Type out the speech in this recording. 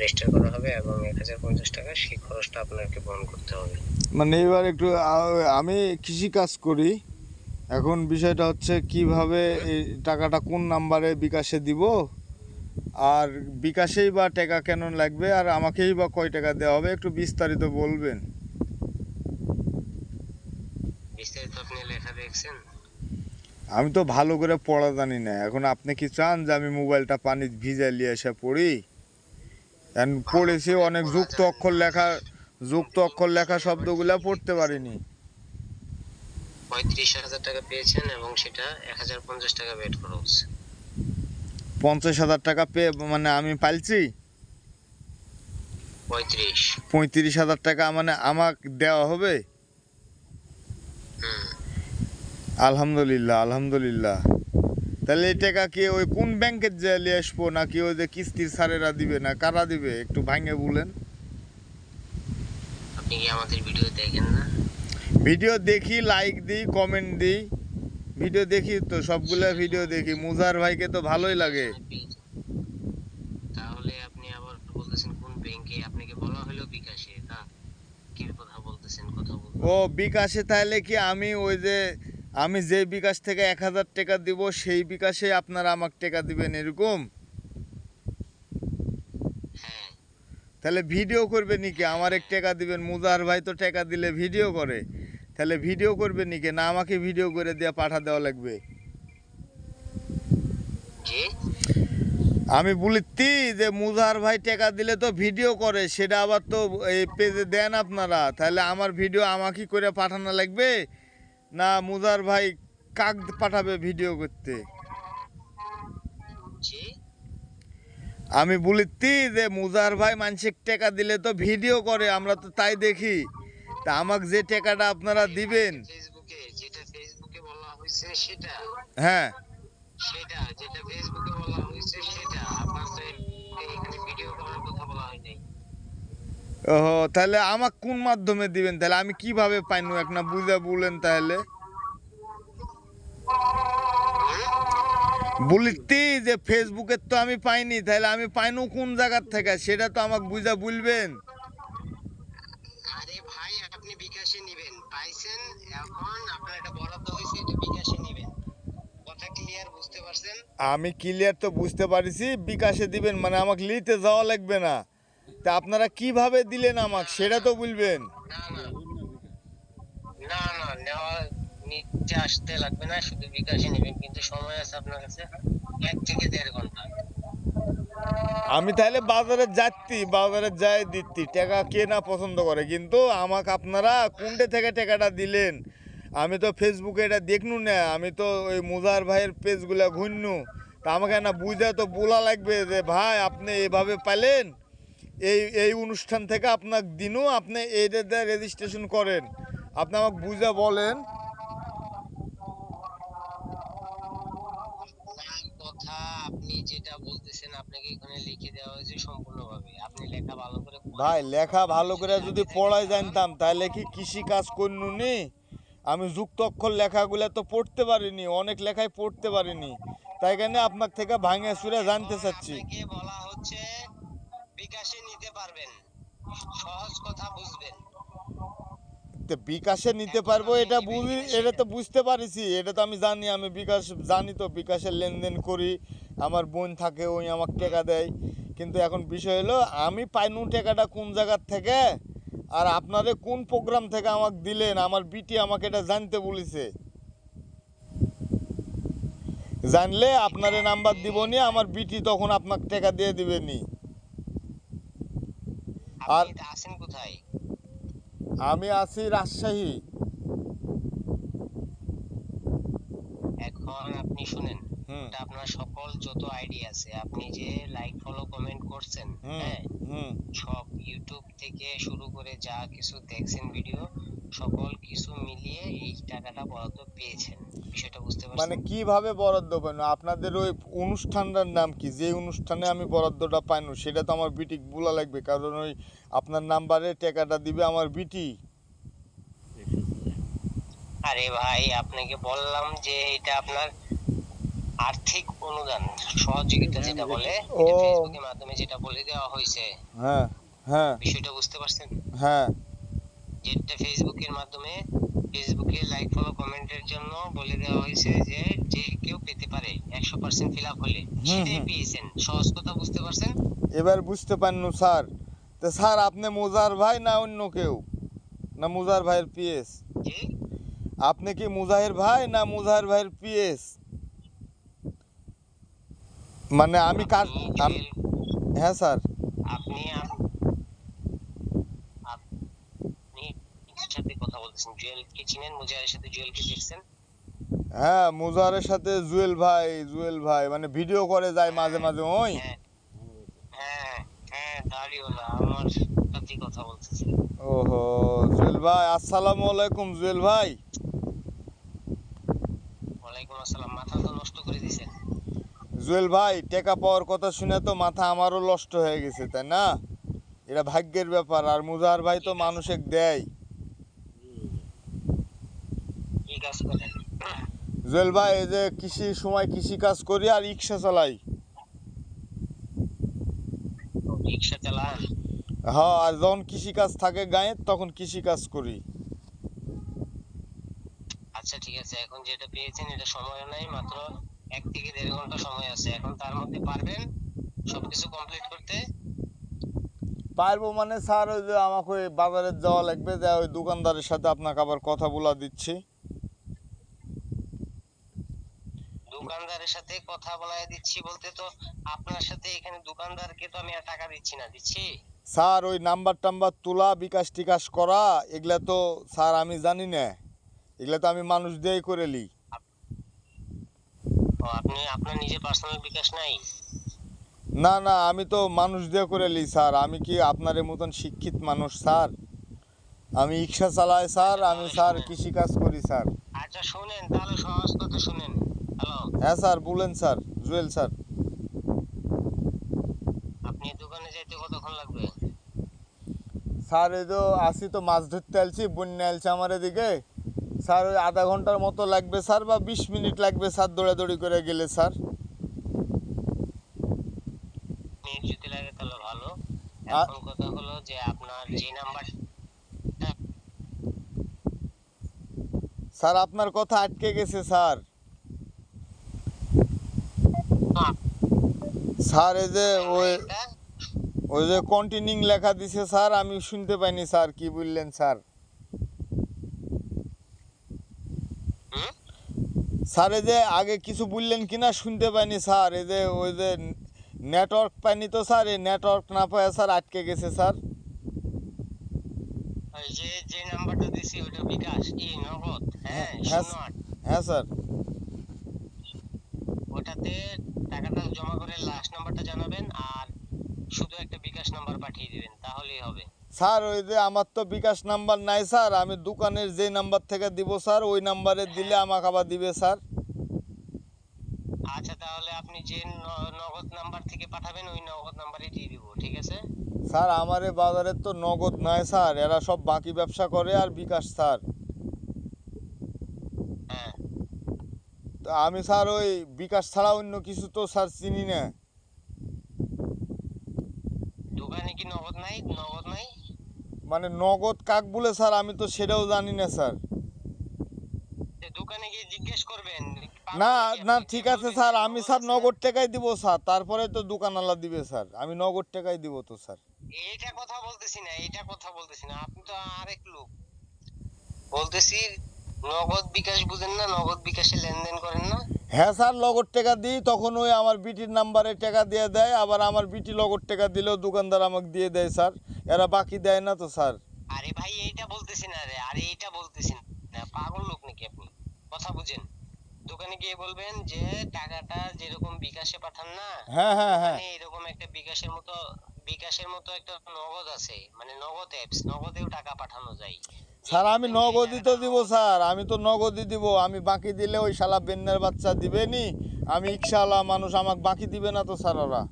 Register করা হবে এবং এক হাজার পঞ্চাশ টাকা সেই খরচটা আপনাকে বহন করতে হবে। মানে এবার একটু আমি কৃষি কাজ করি। এখন বিষয়টা হচ্ছে কীভাবে এই টাকাটা কোন নাম্বারে বিকাশে দিব আর বিকাশেই বা টাকা কেন লাগবে আর আমাকেই বা কয় টাকা দেওয়া হবে একটু বিস্তারিত বলবেন। বিস্তারিত আপনি লেখা দেখছেন? আমি তো ভালো করে পড়া জানি না। এখন আপনি কি চান যে আমি মোবাইলটা পানি ভিজে নিয়ে এসে পড়ি? পড়েছি অনেক যুক্ত অক্ষর লেখা যুক্ত অক্ষর লেখা শব্দগুলা পড়তে পারিনি। পঁয়ত্রিশ হাজার টাকা পেয়েছেন এবং সেটা এক হাজার পঞ্চাশ টাকা বেড খরচ পঞ্চাশ হাজার টাকা পেয়ে মানে আমি পাইছি? পঁয়ত্রিশ। পঁয়ত্রিশ হাজার টাকা মানে আমাকে দেওয়া হবে? আলহামদুলিল্লাহ আলহামদুলিল্লাহ। তাহলে এই টাকা কি ওই কোন ব্যাংকের যে নিয়ে আসব নাকি ওই যে কিস্তির স্যারেরা দিবে না কারা দিবে? একটু ভাঙে বলেন। আপনি কি আমাদের ভিডিও দেখেন না? ভিডিও দেখি লাইক দিই কমেন্ট দিই। ভিডিও দেখি তো সবগুলা ভিডিও দেখি। মুজার ভাইকে তো ভালোই লাগে। তাহলে আপনি আবার বলতেছেন কোন ব্যাংকে? আপনাকে বলা হলো বিকাশে তা কি কথা বলতেছেন কথা বলতে ও বিকাশে তাহলে কি আমি ওই যে আমি যে বিকাশ থেকে এক হাজার টাকা দিব সেই বিকাশে আপনারা আমাকে টাকা দিবেন এরকম? হ্যাঁ তাহলে ভিডিও করবে নাকি? আমার এক টাকা দিবেন মুজার ভাই তো টাকা দিলে ভিডিও করে। তাহলে ভিডিও করবে নাকি? না আমাকে ভিডিও করে দিয়ে পাঠা দেওয়া লাগবে? আমি বলিতি যে মুজার ভাই টাকা দিলে তো ভিডিও করে সেটা আবার তো এই পেজে দেন আপনারা। তাহলে আমার ভিডিও আমাকে করে পাঠানো লাগবে? না মুজার ভাই কাক পাঠাবে ভিডিও করতে? আমি বলিতি যে মুজার ভাই মানসিক টাকা দিলে তো ভিডিও করে আমরা তো তাই দেখি। তা আমাকে যে টাকাটা আপনারা দিবেন? হ্যাঁ। সেটা যেটা ফেসবুকে বলা হয়েছে সেটা। আপনার ভিডিও করার কথা বলা হয় নাই। ও তাহলে আমাকে কোন মাধ্যমে দিবেন? তাহলে আমি কীভাবে পাইনু? এক না বুঝা বলেন তাহলে। বলিতি যে ফেসবুকে তো আমি পাইনি তাহলে আমি পাইনু কোন জায়গার থেকে? সেটা তো আমাকে বুঝা বলবেন। আরে ভাই আপনি বিকাশে নেবেন। পাইছেন এখন আপনার এটা বরাদ্দ হয়েছে এটা বিকাশে নেবেন। কথা ক্লিয়ার বুঝতে পারছেন? আমি ক্লিয়ার তো বুঝতে পারিছি বিকাশে দিবেন মানে আমাকে লিতে যাওয়া লাগবে না। তা আপনারা কীভাবে দিলেন আমাকে? সেটা তো বলবেন। না না না না নেওয়া নিচে আসতে লাগবে না শুধু বিকাশে নেবেন কিন্তু সময় আছে আপনার কাছে এক থেকে দেড় ঘণ্টা। আমি তাহলে বাজারে যাচ্ছি বাজারে যাই দিচ্ছি। টাকা কে না পছন্দ করে? কিন্তু আমাকে আপনারা কোনটে থেকে টাকাটা দিলেন। আমি তো ফেসবুকে এটা দেখনু না আমি তো ওই মুজার ভাইয়ের পেজগুলো ঘুরনু। তা আমাকে না বুঝে তো বলা লাগবে যে ভাই আপনি এভাবে পাইলেন এই এই অনুষ্ঠান থেকে আপনার দিনও আপনি এইটা রেজিস্ট্রেশন করেন। আপনি আমাকে বুঝে বলেন। কথা আপনি যেটা বলতেছেন আপনাকে এখানে লিখে দেওয়া হয়েছে সম্পূর্ণভাবে। আপনি লেখা ভালো করে ভাই লেখা ভালো করে যদি পড়াই জানতাম তাহলে কি কৃষি কাজ করনু আমি যুক্ত অক্ষর লেখাগুলো তো পড়তে পারিনি অনেক লেখাই পড়তে পারিনি। তাই জন্য আপনার থেকে ভাঙে সুরে জানতে চাচ্ছি। বলা হচ্ছে বিকাশে নিতে পারবেন। সহজ কথা বুঝবেন। তো বিকাশে নিতে পারব এটা বুঝি এটা তো বুঝতে পারিছি এটা তো আমি জানি আমি বিকাশ জানি তো বিকাশের লেনদেন করি আমার বোন থাকে ওই আমাকে টাকা দেয়। কিন্তু এখন বিষয় হলো আমি পাইনু টাকাটা কোন জায়গার থেকে আর আপনারে কোন প্রোগ্রাম থেকে আমাকে দিলেন? আমার বিটি আমাকে এটা জানতে বলেছে। জানলে আপনারে নাম্বার দিব দিবনি আমার বিটি তখন আপনাকে টাকা দিয়ে দিবেনি। আর- আছেন কোথায়? আমি আছি রাজশাহী। এখন আপনি শুনেন এটা আপনার সকল যত আইডি আছে আপনি যে লাইক ফলো কমেন্ট করছেন হ্যাঁ হুম। সব ইউটিউব থেকে শুরু করে যা কিছু দেখছেন ভিডিও সকল কিছু মিলিয়ে এই টাকাটা বরাদ্দ পেয়েছেন বিষয়টা বুঝতে পারছেন? মানে কীভাবে বরাদ্দ পাইনো? আপনাদের ওই অনুষ্ঠানটার নাম কি? যে অনুষ্ঠানে আমি বরাদ্দটা পাইনো সেটা তো আমার বিটি বলা লাগবে কারণ ওই আপনার নাম্বারে টাকাটা দিবে আমার বিটি। আরে ভাই আপনাকে বললাম যে এটা আপনার আর্থিক অনুদান সহযোগিতা যেটা বলে ফেসবুকের মাধ্যমে যেটা বলে দেওয়া হয়েছে। হ্যাঁ হ্যাঁ। বিষয়টা বুঝতে পারছেন? হ্যাঁ। যেটা ফেসবুকের মাধ্যমে ফেসবুকে লাইক ফলো কমেন্টের জন্য বলে দেওয়া হয়েছে যে যে কেউ পেতে পারে একশো পার্সেন্ট ফিল আপ হলে। সেটাই পেয়েছেন। সহজ কথা বুঝতে পারছেন? এবার বুঝতে পারনু স্যার। তো স্যার আপনি মুজার ভাই না অন্য কেউ? না মুজার ভাইয়ের পিএস আপনি কি মুজাহির ভাই না মুজাহির ভাইয়ের পিএস মানে আমি কার হ্যাঁ স্যার। আপনি এর সাথে কথা জুয়েলকে চিনেন? মুজাহের সাথে জুয়েলকে দেখছেন হ্যাঁ মুজাহারের সাথে জুয়েল ভাই জুয়েল ভাই মানে ভিডিও করে যায় মাঝে মাঝে ওই। হ্যাঁ হ্যাঁ হ্যাঁ দাড়িওয়ালা আমার সাথে কথা বলতেছে। ওহো জুয়েল ভাই আসসালামু আলাইকুম জুয়েল ভাই। ওয়ালাইকুম আসসালাম মাথা তো নষ্ট করে দিছেন। জুয়েল ভাই টেকা পাওয়ার কথা শুনে তো মাথা আমারও নষ্ট হয়ে গেছে তাই না? এটা ভাগ্যের ব্যাপার আর মুজাহার ভাই তো মানুষে দেয় কি কাজ করেন জুয়েল ভাই এই যে কৃষি সময় কৃষি কাজ করি আর রিক্সা চালাই। রিক্সা চালান হ্যাঁ আর যখন কৃষি কাজ থাকে গায়ে তখন কৃষি কাজ করি। আচ্ছা ঠিক আছে। এখন যেটা পেয়েছেন এটা সময় নাই মাত্র এক থেকে দেড় ঘণ্টা সময় আছে। এখন তার মধ্যে পারবেন সবকিছু কমপ্লিট করতে? পারব মানে স্যার ওই যে আমাকে বাজারে যাওয়া লাগবে যে ওই দোকানদারের সাথে আপনাকে আবার কথা বলা দিচ্ছি। দোকানদারের সাথে কথা বলায় দিচ্ছি বলতে তো আপনার সাথে এখানে দোকানদারকে তো আমি আর টাকা দিচ্ছি না দিচ্ছি? স্যার ওই নাম্বার টাম্বার তোলা বিকাশ টিকাশ করা এগুলা তো স্যার আমি জানি না। এগুলা তো আমি মানুষ দিয়েই করে লি। আপনি আপনার নিজের পার্সোনাল বিকাশ নাই? না না আমি তো মানুষ দিয়ে করে লি স্যার। আমি কি আপনার মতন শিক্ষিত মানুষ স্যার? আমি রিক্সা চালাই স্যার। আমি স্যার কৃষি কাজ করি স্যার। আচ্ছা শুনেন তাহলে সহজ কথা শুনেন। হ্যাঁ স্যার বলেন স্যার জুয়েল স্যার। আপনি দোকানে যাইতে কতক্ষণ লাগবে? স্যার এই তো আসি তো মাছ ধরতে আলছি বন্যা আলছে আমার এদিকে। স্যার ওই আধা ঘণ্টার মতো লাগবে স্যার বা বিশ মিনিট লাগবে স্যার দৌড়াদৌড়ি করে গেলে স্যার। যদি লাগে তাহলে ভালো। এখন কথা হলো যে আপনার যে নাম্বার স্যার আপনার কথা আটকে গেছে স্যার। স্যার এই যে ওই ওই যে কন্টিনিউ লেখা দিছে স্যার আমি শুনতে পাইনি স্যার কি বললেন স্যার? স্যার এই যে আগে কিছু বললেন কিনা শুনতে পাইনি স্যার এই যে ওই যে নেটওয়ার্ক পাইনি তো স্যার এই নেটওয়ার্ক না পায় স্যার আটকে গেছে স্যার। যে যে নাম্বারটা দিছি ওটা বিকাশ ই নগদ হ্যাঁ হ্যাঁ, হ্যাঁ স্যার। ওটাতে টাকাটা জমা করে লাস্ট নাম্বারটা জানাবেন আর শুধু একটা বিকাশ নাম্বার পাঠিয়ে দিবেন তাহলেই হবে। স্যার ওই যে আমার তো বিকাশ নাম্বার নাই স্যার আমি দোকানের যে নাম্বার থেকে দিব স্যার ওই নাম্বারে দিলে আমাকে আবার দিবে স্যার। আচ্ছা তাহলে আপনি যে নগদ নাম্বার থেকে পাঠাবেন ওই নগদ নাম্বারে দিয়ে দিব ঠিক আছে? স্যার আমার বাজারে তো নগদ নাই স্যার এরা সব বাকি ব্যবসা করে আর বিকাশ স্যার হ্যাঁ তো আমি স্যার ওই বিকাশ ছাড়া অন্য কিছু তো স্যার চিনি না। দোকানে কি নগদ নাই? নগদ নাই? মানে নগদ কাক বলে স্যার? আমি তো সেটাও জানি না স্যার। দোকানে গিয়ে জিজ্ঞেস করবেন। না না ঠিক আছে স্যার আমি স্যার? নগদ টাকাই দিব স্যার তারপরে তো দোকানওয়ালা দিবে স্যার আমি নগদ টাকাই দিব তো স্যার। এইটা কথা বলতেছি না এইটা কথা বলতেছি না আপনি তো আরেক লোক। বলতেছি নগদ বিকাশ বুঝেন না নগদ বিকাশে লেনদেন করেন না? হ্যাঁ স্যার নগদ টাকা দিই তখন ওই আমার বিটির নাম্বারে টাকা দিয়ে দেয় আবার আমার বিটি নগদ টাকা দিলেও দোকানদার আমাকে দিয়ে দেয় স্যার এরা বাকি দেয় না তো স্যার। আরে ভাই এইটা বলতেছি না রে আরে এইটা বলতেছি না পাগল লোক নাকি আপনি? কথা বুঝেন। দোকানে গিয়ে বলবেন যে টাকাটা যেরকম বিকাশে পাঠান না হ্যাঁ হ্যাঁ হ্যাঁ। মানে এরকম একটা বিকাশের মতো বিকাশের মতো একটা নগদ আছে মানে নগদ অ্যাপস নগদেও টাকা পাঠানো যায়। স্যার, আমি নগদই তো দিব, স্যার। আমি তো নগদই দিব। আমি বাকি দিলে ওই শালা বেন্নের বাচ্চা দিবেনি। আমি ইকশালা মানুষ আমাকে বাকি দিবে না তো স্যার ওরা।